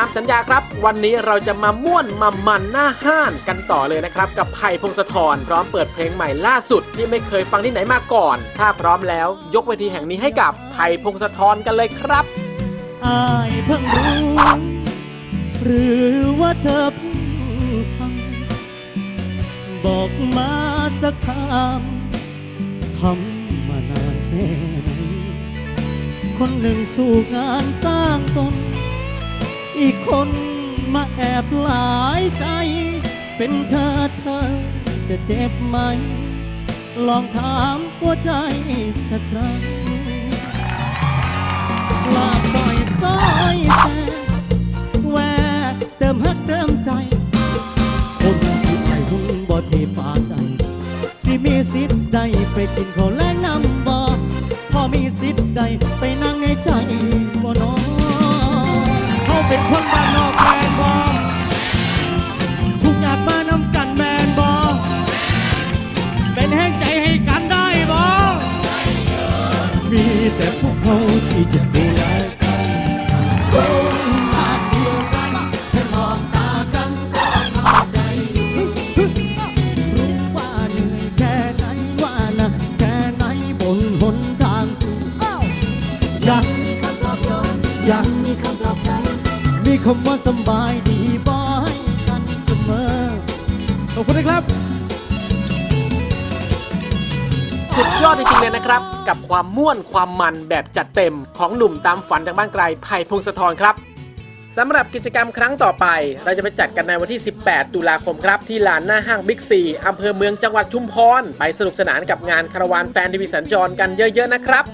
ามสัญญาครับ วันนี้เราจะมาม่วนมามันหน้าห้านกันต่อเลยนะครับ กับไผ่พงศธรพร้อมเปิดเพลงใหม่ล่าสุดที่ไม่เคยฟังที่ไหนมาก่อน ถ้าพร้อมแล้วยกเวทีแห่งนี้ให้กับไผ่พงศธรกันเลยครับอายเพิ่งรู้หรือว่าเธอเพิ่งทำบอกมาสักคำทำมานานแค่ไหนคนหนึ่งสู่งานสร้างตน อีกคนมาแอบหลายใจ เป็นเธอเธอจะเจ็บไหม ลองถามหัวใจสักครั้งลาปล่อยสายแสแวกเติมฮักเติมใจ คนที่ไอ้หุ่นบ่เทปานใดสิมีสิทธิ์ใดไปกินข้าวแลงน้ำบ่พอมีสิทธิ์ใดไปนั่งในใจบ่น้อเขา เป็นคนบ้านนอกแมนบ่ทุกอยากมานำกันแมนบ่เป็นแห้งใจให้กันได้บ่มีแต่พวกเขาที่จะดูแลกันคนบ้านเดียวกันแค่มองตากันก็เข้าใจอยู่รู้ว่าเหนื่อยแค่ไหนว่านักแค่ไหนบนหนทางสู่ยังมีคำปลอบโยนยังมีคำปลอบใจ มีคำว่าสบายดีบอยกันเสมอ ขอบคุณนะครับ สุดยอดจริงๆเลยนะครับ กับความม่วนความมันแบบจัดเต็มของหนุ่มตามฝันจากบ้านไกลไผ่พงศธรครับสำหรับกิจกรรมครั้งต่อไป เราจะไปจัดกันในวันที่ 18 ตุลาคมครับ ที่ลานหน้าห้างบิ๊กซีอำเภอเมืองจังหวัดชุมพร ไปสนุกสนานกับงานคาราวานแฟนทีวีสัญจรกันเยอะ ๆ นะครับ